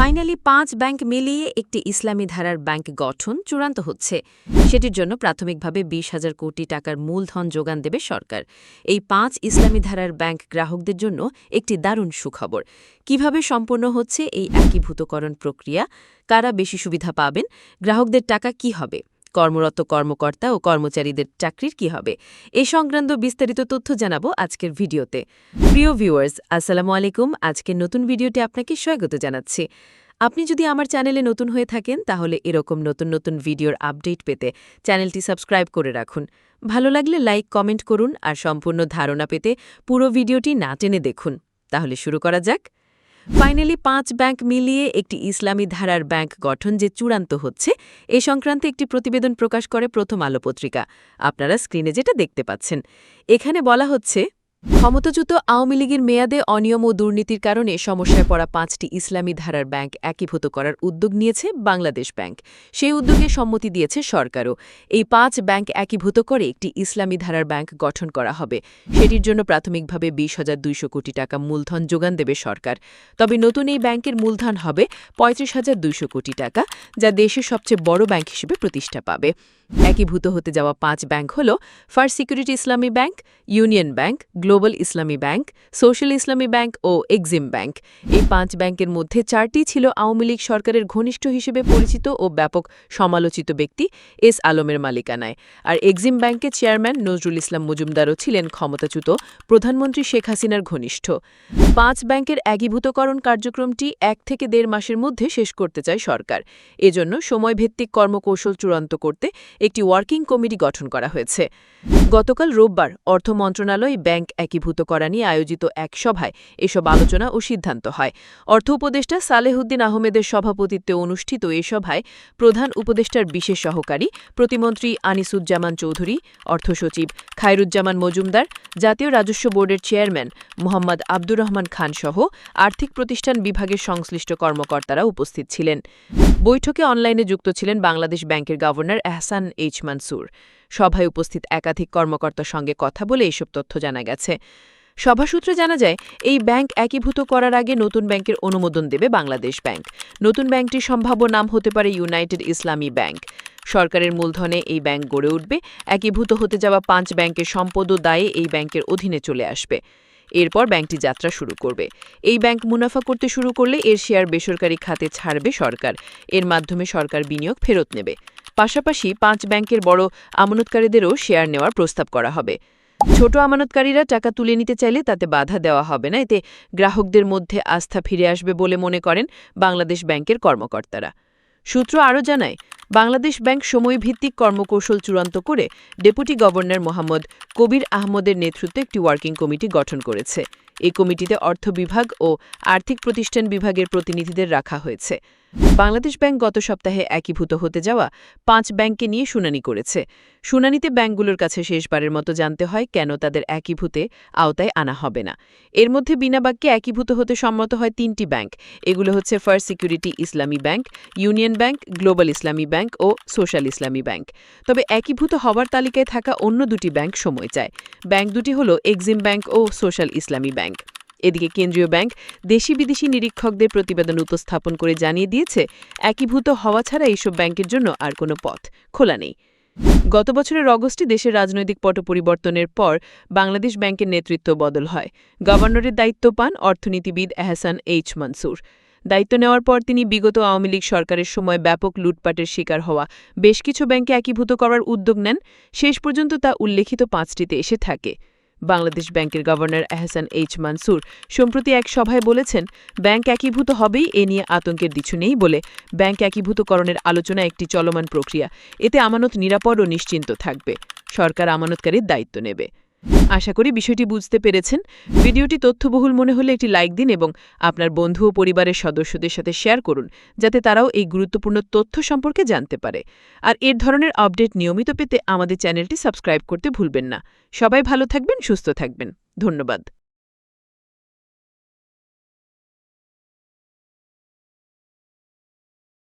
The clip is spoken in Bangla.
ফাইনালি পাঁচ ব্যাংক মিলিয়ে একটি ইসলামী ধারার ব্যাংক গঠন চূড়ান্ত হচ্ছে। সেটির জন্য প্রাথমিকভাবে বিশ হাজার কোটি টাকার মূলধন যোগান দেবে সরকার। এই পাঁচ ইসলামী ধারার ব্যাংক গ্রাহকদের জন্য একটি দারুণ সুখবর। কীভাবে সম্পন্ন হচ্ছে এই একীভূতকরণ প্রক্রিয়া? কারা বেশি সুবিধা পাবেন? গ্রাহকদের টাকা কি হবে? কর্মরত কর্মকর্তা ও কর্মচারীদের চাকরির কি হবে? এ সংক্রান্ত বিস্তারিত তথ্য জানাব আজকের ভিডিওতে। প্রিয় ভিউয়ার্স, আসসালামু আলাইকুম। আজকের নতুন ভিডিওটি আপনাকে স্বাগত জানাচ্ছি। আপনি যদি আমার চ্যানেলে নতুন হয়ে থাকেন, তাহলে এরকম নতুন নতুন ভিডিওর আপডেট পেতে চ্যানেলটি সাবস্ক্রাইব করে রাখুন। ভালো লাগলে লাইক, কমেন্ট করুন আর সম্পূর্ণ ধারণা পেতে পুরো ভিডিওটি না টেনে দেখুন। তাহলে শুরু করা যাক। ফাইনালি পাঁচ ব্যাংক মিলিয়ে একটি ইসলামী ধারার ব্যাংক গঠন যে চূড়ান্ত হচ্ছে, এ সংক্রান্ত একটি প্রতিবেদন প্রকাশ করে প্রথম আলো পত্রিকা। আপনারা স্ক্রিনে যেটা দেখতে পাচ্ছেন। এখানে বলা হচ্ছে ক্ষমতাচ্যুত আওয়ামী লীগের মেয়াদে অনিয়ম ও দুর্নীতির কারণে সমস্যায় পড়া পাঁচটি ইসলামী ধারার ব্যাংক একীভূত করার উদ্যোগ নিয়েছে বাংলাদেশ ব্যাংক। সেই উদ্যোগে সম্মতি দিয়েছে সরকারও। এই পাঁচ ব্যাংক একীভূত করে একটি ইসলামী ধারার ব্যাংক গঠন করা হবে। সেটির জন্য প্রাথমিকভাবে বিশ হাজার দুইশো কোটি টাকা মূলধন যোগান দেবে সরকার। তবে নতুন এই ব্যাংকের মূলধন হবে পঁয়ত্রিশ হাজার দুইশো কোটি টাকা, যা দেশের সবচেয়ে বড় ব্যাংক হিসেবে প্রতিষ্ঠা পাবে। একীভূত হতে যাওয়া পাঁচ ব্যাংক হল First Security Islami Bank, Union Bank Global Islami Bank, Social Islami Bank ও এক্সিম ব্যাংক। এই পাঁচ ব্যাংকের মধ্যে চারটি ছিল আওয়ামী লীগ সরকারের ঘনিষ্ঠ হিসেবে পরিচিত ও ব্যাপক সমালোচিত ব্যক্তি এস আলমের মালিকানায়। আর এক্সিম ব্যাংকের চেয়ারম্যান নজরুল ইসলাম মজুমদারও ছিলেন ক্ষমতাচ্যুত প্রধানমন্ত্রী শেখ হাসিনার ঘনিষ্ঠ। পাঁচ ব্যাংকের একীভূতকরণ কার্যক্রমটি এক থেকে দেড় মাসের মধ্যে শেষ করতে চায় সরকার। এজন্য সময়ভিত্তিক কর্মকৌশল চূড়ান্ত করতে একটি ওয়ার্কিং কমিটি গঠন করা হয়েছে। গতকাল রোববার অর্থ মন্ত্রণালয় ব্যাংক একীভূত করা নিয়ে আয়োজিত এক সভায় এসব আলোচনা ও সিদ্ধান্ত হয়। অর্থ উপদেষ্টা সালেহুদ্দিন আহমেদের সভাপতিত্বে অনুষ্ঠিত এ সভায় প্রধান উপদেষ্টার বিশেষ সহকারী প্রতিমন্ত্রী আনিসুজ্জামান চৌধুরী অর্থসচিব খায়রুজ্জামান মজুমদার, জাতীয় রাজস্ব বোর্ডের চেয়ারম্যান মোহাম্মদ আব্দুর রহমান খান সহ আর্থিক প্রতিষ্ঠান বিভাগের সংশ্লিষ্ট কর্মকর্তারা উপস্থিত ছিলেন। বৈঠকে অনলাইনে যুক্ত ছিলেন বাংলাদেশ ব্যাংকের গভর্নর এহসান এইচ মানসুর। সভায় উপস্থিত একাধিক কর্মকর্তার সঙ্গে কথা বলে এসব তথ্য জানা গেছে। সভাসূত্রে জানা যায়, এই ব্যাংক একীভূত করার আগে নতুন ব্যাংকের অনুমোদন দেবে বাংলাদেশ ব্যাংক। নতুন ব্যাংকটির সম্ভাব্য নাম হতে পারে ইউনাইটেড ইসলামী ব্যাংক। সরকারের মূলধনে এই ব্যাংক গড়ে উঠবে, একীভূত হতে যাওয়া পাঁচ ব্যাংকের সম্পদ ও দায়ে এই ব্যাংকের অধীনে চলে আসবে। এরপর ব্যাংকটি যাত্রা শুরু করবে। এই ব্যাংক মুনাফা করতে শুরু করলে এর শেয়ার বেসরকারি খাতে ছাড়বে সরকার। এর মাধ্যমে সরকার বিনিয়োগ ফেরত নেবে। পাশাপাশি পাঁচ ব্যাংকের বড় আমানতকারীদেরও শেয়ার নেওয়ার প্রস্তাব করা হবে। ছোট আমানতকারীরা টাকা তুলে নিতে চাইলে তাতে বাধা দেওয়া হবে না। এতে গ্রাহকদের মধ্যে আস্থা ফিরে আসবে বলে মনে করেন বাংলাদেশ ব্যাংকের কর্মকর্তারা। সূত্র আরও জানায়, বাংলাদেশ ব্যাংক সময়ভিত্তিক কর্মকৌশল চূড়ান্ত করে ডেপুটি গভর্নর মোহাম্মদ কবির আহমদের নেতৃত্বে একটি ওয়ার্কিং কমিটি গঠন করেছে। এই কমিটিতে অর্থ বিভাগ ও আর্থিক প্রতিষ্ঠান বিভাগের প্রতিনিধিদের রাখা হয়েছে। বাংলাদেশ ব্যাংক গত সপ্তাহে একীভূত হতে যাওয়া পাঁচ ব্যাংককে নিয়ে শুনানি করেছে। শুনানিতে ব্যাংকগুলোর কাছে শেষবারের মতো জানতে হয় কেন তাদের একীভূতে আওতায় আনা হবে না। এর মধ্যে বিনা বাক্যে একীভূত হতে সম্মত হয় তিনটি ব্যাংক। এগুলো হচ্ছে First Security Islami Bank, Union Bank, Global Islami Bank ও সোশ্যাল ইসলামী ব্যাংক। তবে একীভূত হওয়ার তালিকায় থাকা অন্য দুটি ব্যাংক সময় চায়। ব্যাংক দুটি হল এক্সিম ব্যাংক ও সোশ্যাল ইসলামী ব্যাংক। এদিকে কেন্দ্রীয় ব্যাংক দেশি বিদেশি নিরীক্ষকদের প্রতিবেদন উপস্থাপন করে জানিয়ে দিয়েছে, একীভূত হওয়া ছাড়া এইসব ব্যাংকের জন্য আর কোনো পথ খোলা নেই। গত বছরের অগস্টে দেশের রাজনৈতিক পট পরিবর্তনের পর বাংলাদেশ ব্যাংকের নেতৃত্ব বদল হয়। গভর্নরের দায়িত্ব পান অর্থনীতিবিদ এহসান এইচ মনসুর। দায়িত্ব নেওয়ার পর তিনি বিগত আওয়ামী লীগ সরকারের সময় ব্যাপক লুটপাটের শিকার হওয়া, বেশ কিছু ব্যাংকে একীভূত করার উদ্যোগ নেন। শেষ পর্যন্ত তা উল্লেখিত পাঁচটিতে এসে থাকে। বাংলাদেশ ব্যাংকের গভর্নর এহসান এইচ মানসুর সম্প্রতি এক সভায় বলেছেন, ব্যাংক একীভূত হবেই এ নিয়ে আতঙ্কের কিছু নেই বলে ব্যাংক একীভূতকরণের আলোচনা একটি চলমান প্রক্রিয়া। এতে আমানত নিরাপদ ও নিশ্চিন্ত থাকবে। সরকার আমানতকারীর দায়িত্ব নেবে। আশা করি বিষয়টি বুঝতে পেরেছেন। ভিডিওটি তথ্যবহুল মনে হলে একটি লাইক দিন এবং আপনার বন্ধু ও পরিবারের সদস্যদের সাথে শেয়ার করুন, যাতে তারাও এই গুরুত্বপূর্ণ তথ্য সম্পর্কে জানতে পারে। আর এর ধরনের আপডেট নিয়মিত পেতে আমাদের চ্যানেলটি সাবস্ক্রাইব করতে ভুলবেন না। সবাই ভালো থাকবেন, সুস্থ থাকবেন। ধন্যবাদ।